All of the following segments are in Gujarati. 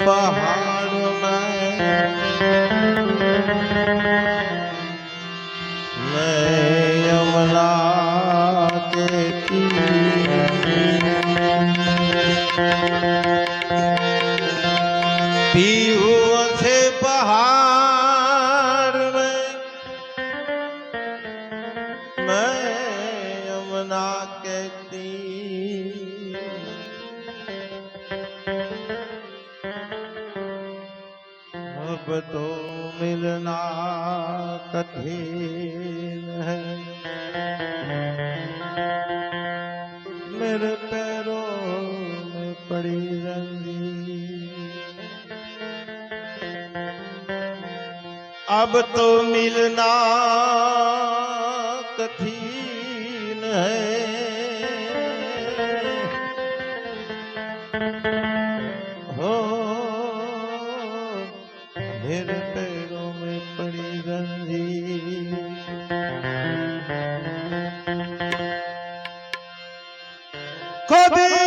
पहाड़ कठिन है मेरे पैरों में पड़ी रंगी अब तो मिलना कठिन है हो কবি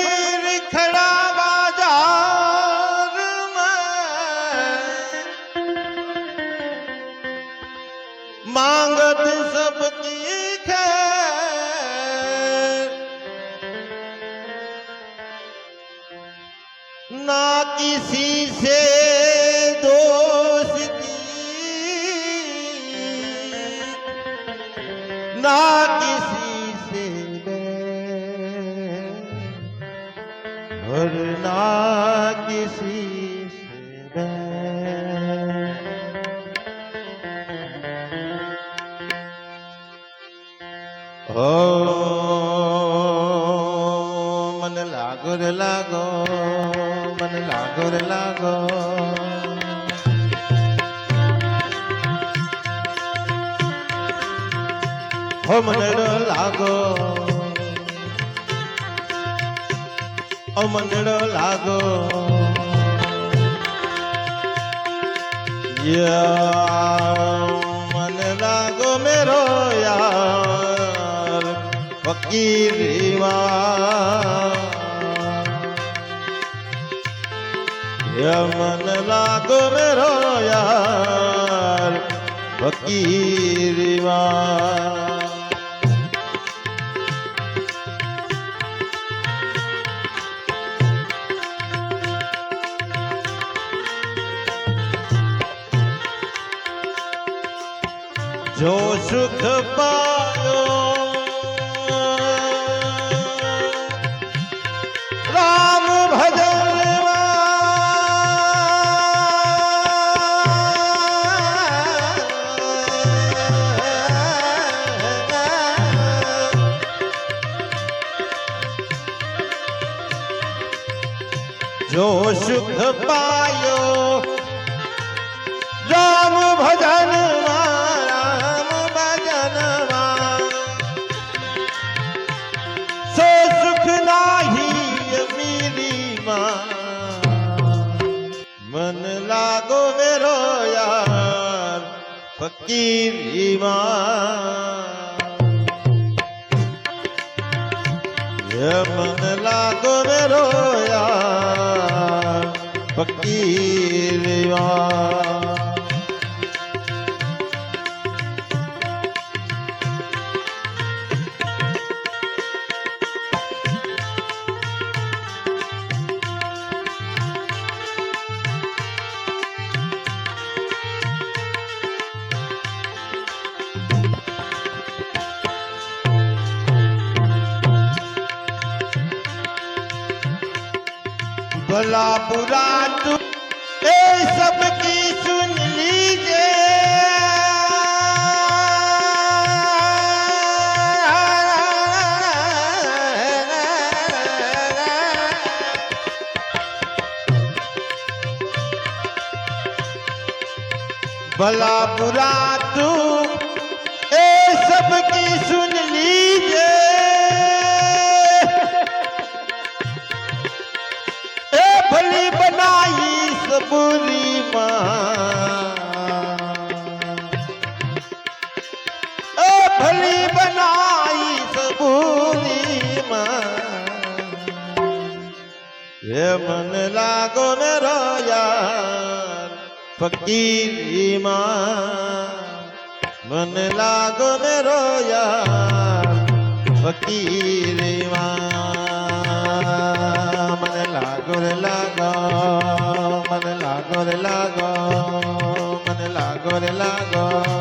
disse મને લાગો મેરો યાર ફકીરીમાં મન લાગો મેરો યાર ફકીરીમાં जो सुख पा મન લાગો મેરો યાર ફકીરી મન લાગો મેરો યાર ફકીરી भला बुरा तू ए सबकी सुन लीजिए भला बुरा गुण रोया। फकीरी माँ मन लागुन रोया। फकीरी माँ मन लागुन लागो, मन लागुन लागो, मन लागुन लागो।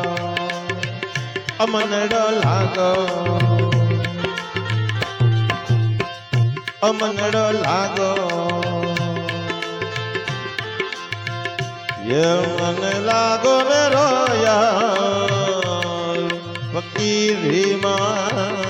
अमन डो लागो। अमन डो लागो। મન લાગો મેરો યાર ફકીરી માં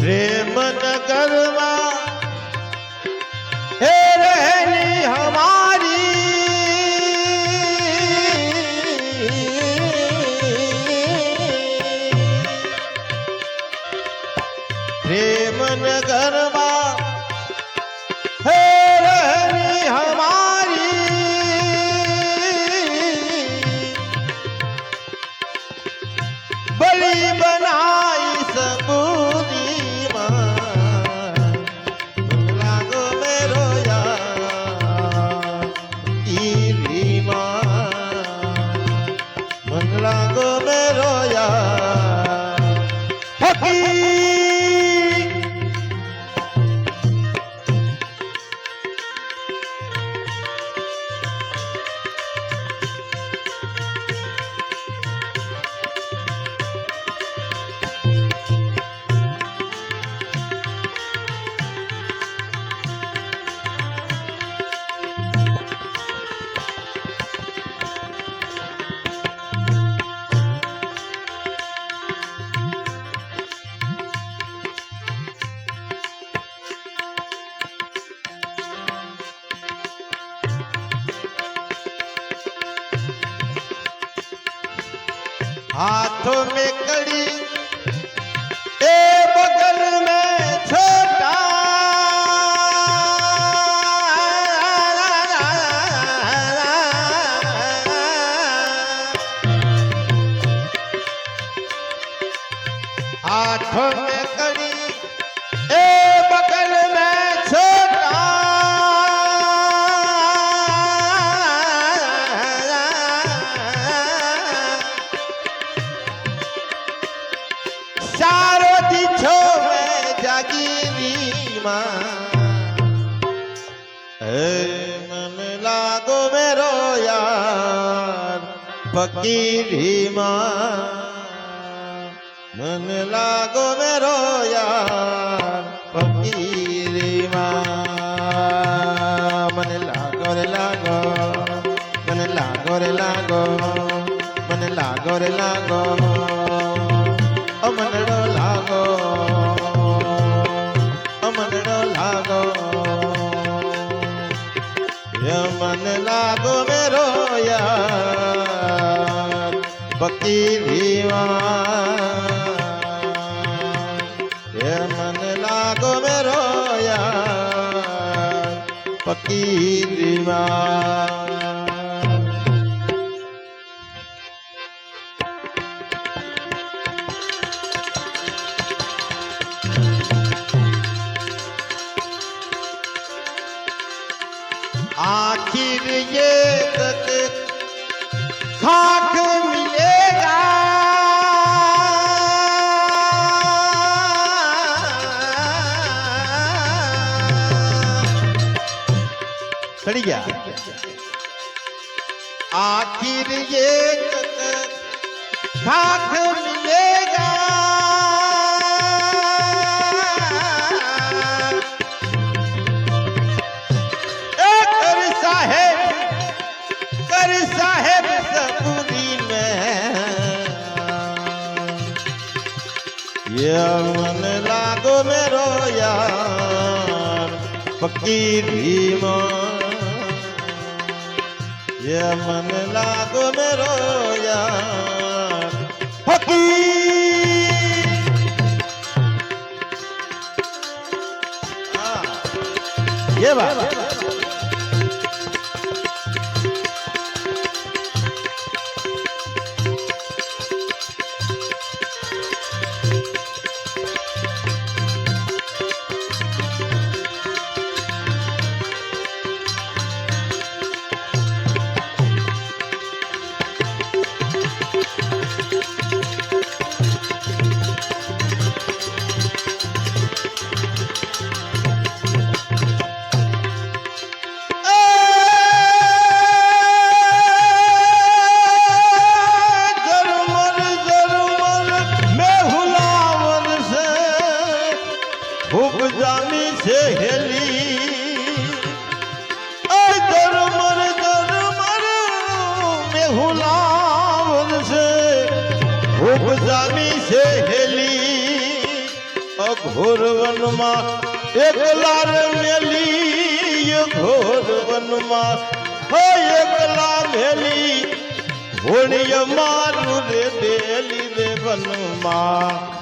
Três. ફકીરીમાં મન લાગો મેરો યાર. ફકીરીમાં મને લાગો રે લાગો, મને લાગો રે લાગો, મને લાગો રે લાગો. યાર બકી દીવા યમન લાગો મેરો યાર પકી દીવા आखिर ये चढ़ी गया। आखिर ये साथ मिलेगा। मन लागो मेरो यार फकीर भी भीमा એ મને લાગો મેરો યાર ફકીરીમાં એ મને લાગો મેરો યાર ફકીર હા ये बात હોળીય મારું રે બેલી રે વનમાં.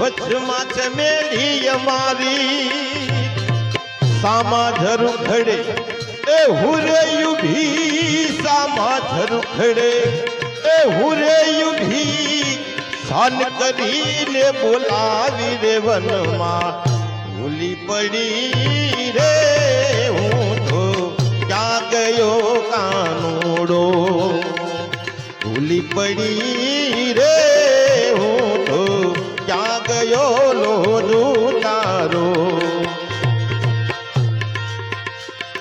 વચમાં મેળી અમારી. સામા ધરુ ખડે એ હુરે યુભી સામા ધરુ ખડે એ હુરે યુભી સાન કરીને બોલાવી રે વનમાં. ભૂલી પડી રે હું તો, ક્યાં ગયો કાનોડો? ભૂલી પડી રે ગયો લોરું તારો?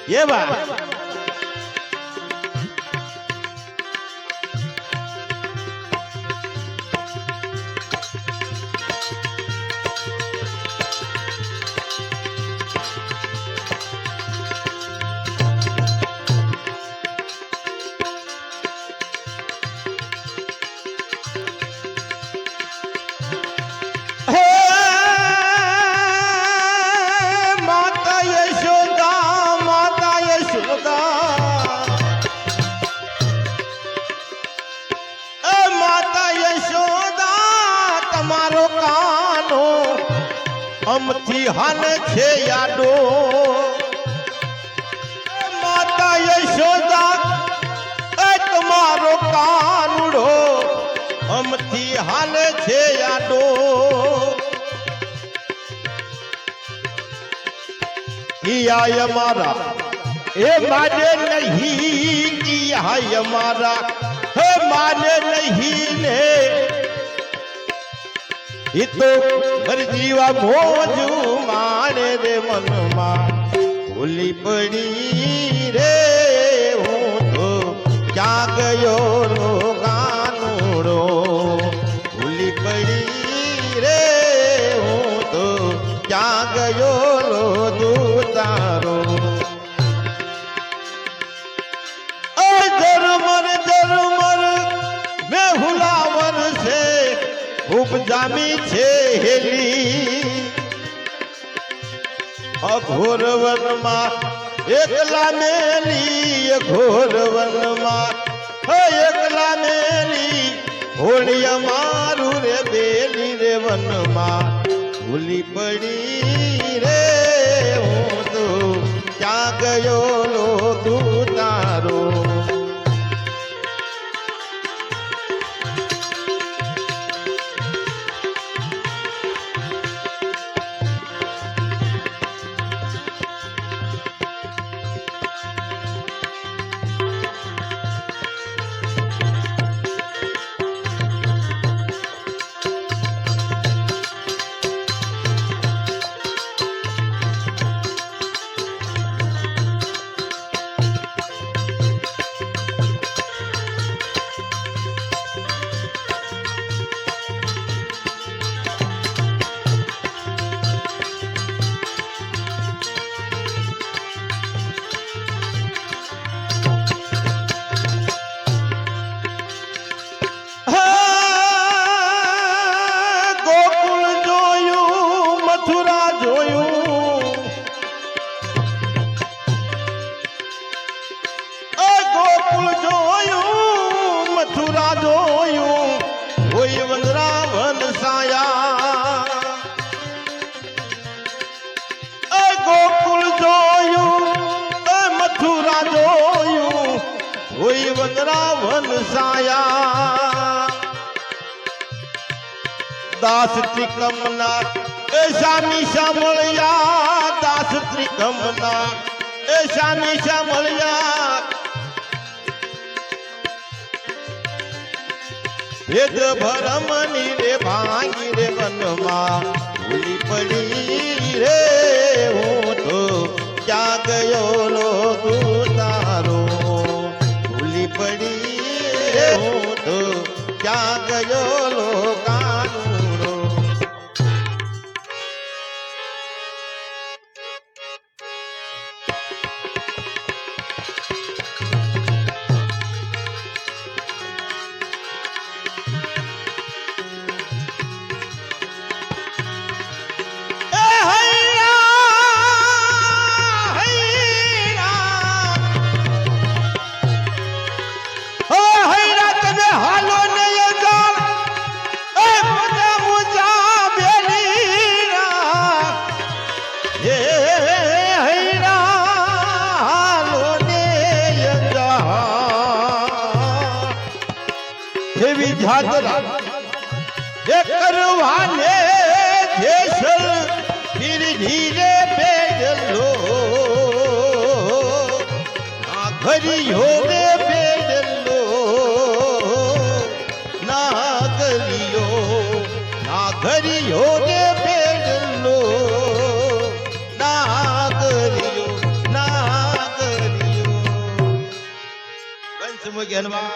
ये તમારો કાનો અમથી હાલ છે યાદો. માતા યશોદા એ તમારો કાનુડો અમથી હાલ છે યાદો. કિયા મારા, એ માને નહીં કિયા મારા હે માને નહીં ને એ તો હર જીવા મોજુ માણે રે મનમાં. ભૂલી પડી રે હું તો. ક્યાં ગયો અઘોર વનમાં એકલા મેલી ઘોર વનમાં એકલા મેલી, હોળિયા મારું રે બેલી રે વનમાં. ભૂલી પડી રે હું તો, ક્યાં ગયો લો તું તારો? દાસ ત્રિકમના. એ શાની સાંભળ્યા દાસ ત્રિકમના. એ શાની સાંભળ્યા વેદ ભરમની રે ભાંગી રે વનમાં. ભૂલી પડી રે કરવાને જેસલ ધીરે બેડલો ના ઘરિયો રે બેડલો ના ગલિયો ના ઘરિયો રે બેડલો ના ગલિયો ના મુખ્ય હનુમાનજી મહારાજ